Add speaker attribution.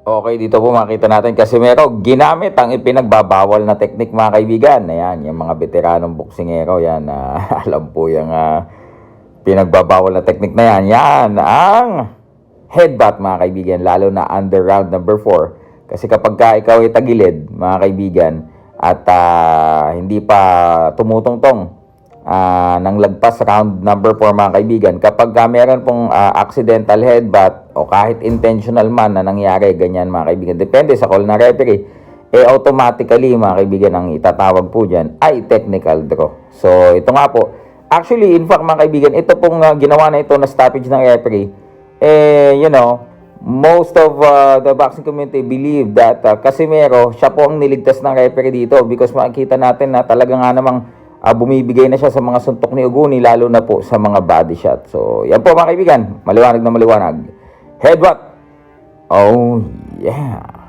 Speaker 1: Okay, dito po makita natin Casimero, ginamit ang ipinagbabawal na teknik mga kaibigan. Ayan, yung mga veteranong boksingero, yan, ah, alam po yung ah, pinagbabawal na teknik na yan. Yan, ang headbutt mga kaibigan, lalo na under round number 4. Kasi kapag ka ikaw ay tagilid, mga kaibigan, at ah, hindi pa tumutungtong ah, ng lagpas round number 4 mga kaibigan, kapag ka meron pong ah, accidental headbutt o kahit intentional man na nangyari, ganyan mga kaibigan, depende sa call na referee, eh automatically mga kaibigan ang itatawag po dyan ay technical draw. So ito nga po, actually in fact mga kaibigan, ito pong ah, ginawa na ito na stoppage ng referee, eh you know, most of uh, the boxing community believe that uh, Casimero, siya po ang niligtas ng referee dito because makikita natin na talaga nga namang uh, bumibigay na siya sa mga suntok ni Uguni lalo na po sa mga body shot. So, yan po mga kaibigan, maliwanag na maliwanag. Headbutt. Oh, yeah.